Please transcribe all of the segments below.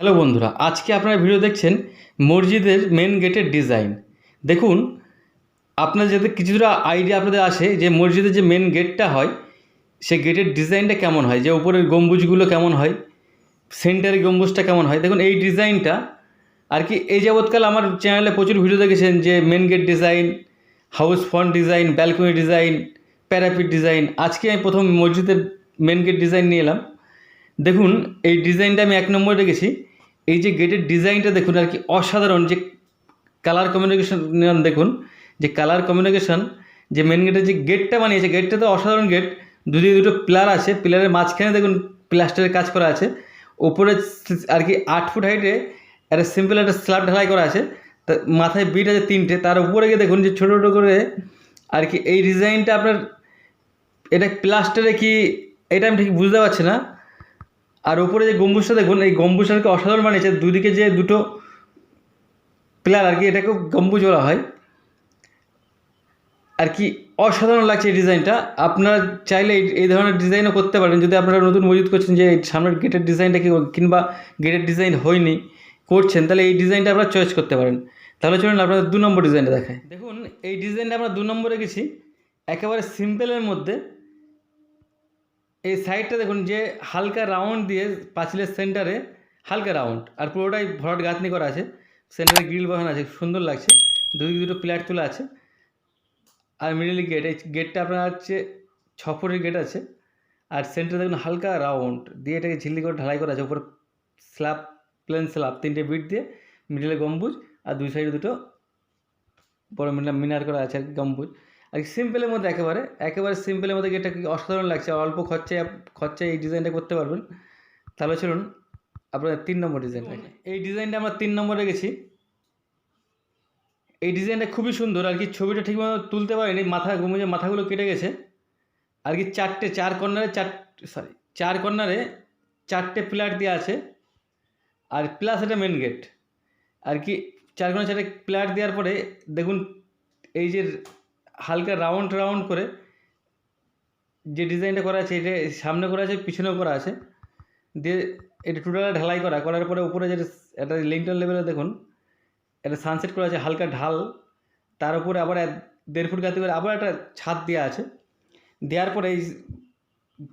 Hello বন্ধুরা, আজকে আপনারা ভিডিও দেখছেন মসজিদের মেন গেটের ডিজাইন দেখুন আপনার যাতে কিছুটা আইডিয়া আপনাদের আসে যে মসজিদের যে মেন গেটটা হয় সে গেটের ডিজাইনটা কেমন হয়, যে উপরের গম্বুজগুলো কেমন হয় সেন্টারের গম্বুজটা কেমন হয়। দেখুন, এই ডিজাইনটা আর কি এই যাবৎকাল আমার চ্যানেলে প্রচুর ভিডিও দেখেছেন যে main gate design house front design balcony design parapet design আজকে আমি প্রথম মসজিদের মেন গেট ডিজাইন নিয়ে এলাম। দেখুন, এই ডিজাইনটা আমি এক নম্বরে রেখেছি এই যে গেটের ডিজাইনটা দেখুন, আর কি অসাধারণ যে কালার কমিউনিকেশন দেখুন, যে কালার কমিউনিকেশন যে মেন গেটের যে গেটটা বানিয়েছে গেটটা তো অসাধারণ গেট দুদিকে দুটো পিলার আছে পিলারের মাঝখানে দেখুন প্লাস্টারের কাজ করা আছে, ওপরে আর কি আট ফুট হাইটে একটা সিম্পল একটা স্ল্যাব ঢালাই করা আছে, তা মাথায় বিট আছে তিনটে, তার উপরে গিয়ে দেখুন যে ছোটো ছোটো করে আর কি এই ডিজাইনটা আপনার, এটা প্লাস্টারে কি, এটা আমি ঠিক বুঝতে পারছি না আর উপরে যে গম্বুজটা দেখুন, এই গম্বুজটাকে অসাধারণ বানিয়েছে। দুদিকে যে দুটো পিলার আর কি, এটাকেও গম্বুজ বলা হয়। আর কি অসাধারণ লাগছে এই ডিজাইনটা। আপনারা চাইলে এই- ধরনের ডিজাইনও করতে পারেন। যদি আপনারা নতুন মজুদ করছেন যে সামনের গেটের ডিজাইনটা কি কিংবা গেটের ডিজাইন হয়নি, করছেন, তাহলে এই ডিজাইনটা আপনারা চয়েস করতে পারেন। তাহলে চলুন আপনাদের দু নম্বর ডিজাইনটা দেখায় দেখুন, এই ডিজাইনটা আমরা দু নম্বরে গেছি। একেবারে সিম্পলের মধ্যে। এই সাইডটা দেখুন যে হালকা রাউন্ড দিয়ে পাঁচিলের সেন্টারে হালকা রাউন্ড আর পুরোটাই ভরাট গাঁথনি করা আছে। সেন্টারে গ্রিল বসানো আছে, সুন্দর লাগছে। দুদিকে দুটো প্লেয়ার তোলা আছে। আর মিডিল গেট, এই গেটটা আপনার হচ্ছে ছ ফুটের গেট আছে। আর সেন্টারে দেখুন হালকা রাউন্ড দিয়ে এটাকে ঝিল্লি করে ঢালাই করা আছে। উপরে স্ল্যাব, প্লেন স্ল্যাব, তিনটে বিট দিয়ে মিডিলে গম্বুজ আর দুই সাইডে দুটো বড় মিনার মিনার করা আছে গম্বুজ। আর কি সিম্পলের মধ্যে একেবারে একেবারে সিম্পলের মধ্যে গেটটা কি অসাধারণ লাগছে। অল্প খরচায় খরচায় এই ডিজাইনটা করতে পারবেন। তাহলে চলুন আপনাদের তিন নম্বর ডিজাইন এই ডিজাইনটা আমরা তিন নম্বরে গেছি। এই ডিজাইনটা খুবই সুন্দর আর কি ছবিটা ঠিকমতো তুলতে পারেনি মাথা ঘুমিয়ে মাথাগুলো কেটে গেছে। আর কি চারটে চার কর্নারে চার সরি চার কর্নারে চারটে পিলার দেওয়া আছে। আর প্লাস এটা মেন গেট আর কি চার কর্নার চারটে পিলার দেওয়ার পরে দেখুন এই যে হালকা রাউন্ড রাউন্ড করে যে ডিজাইনটা করা আছে, এটা সামনে করা আছে, পিছনেও করা আছে। দিয়ে এটা টোটাল ঢালাই করা, করার পরে উপরে যেটা একটা লিঙ্কটার লেভেলে দেখুন, একটা সানসেট করা আছে, হালকা ঢাল। তার উপরে আবার দেড় ফুট গাতে করে আবার একটা ছাদ দেওয়া আছে। দেওয়ার পরে এই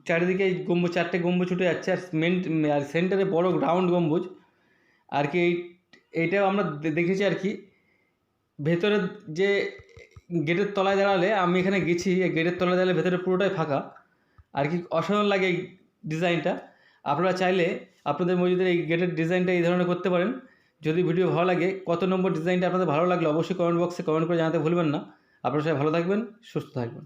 চারিদিকে গম্বুজ, চারটে গম্বুজ ছুটে যাচ্ছে, আর মেন আর সেন্টারে বড় রাউন্ড গম্বুজ। আর কি এই, এইটাও আমরা দেখেছি আর কি। ভেতরে যে গেটের তলায় দাঁড়ালে আমি এখানে গেছি গেটের তলায় দাঁড়ালে ভেতরে পুরোটাই ফাঁকা। আর কি অসাধারণ লাগে এই ডিজাইনটা। আপনারা চাইলে আপনাদের মসজিদের এই গেটের ডিজাইনটা এই ধরনের করতে পারেন। যদি ভিডিও ভালো লাগে, কত নম্বর ডিজাইনটা আপনাদের ভালো লাগল অবশ্যই কমেন্ট বক্সে কমেন্ট করে জানাতে ভুলবেন না। আপনারা সবাই ভালো থাকবেন, সুস্থ থাকবেন।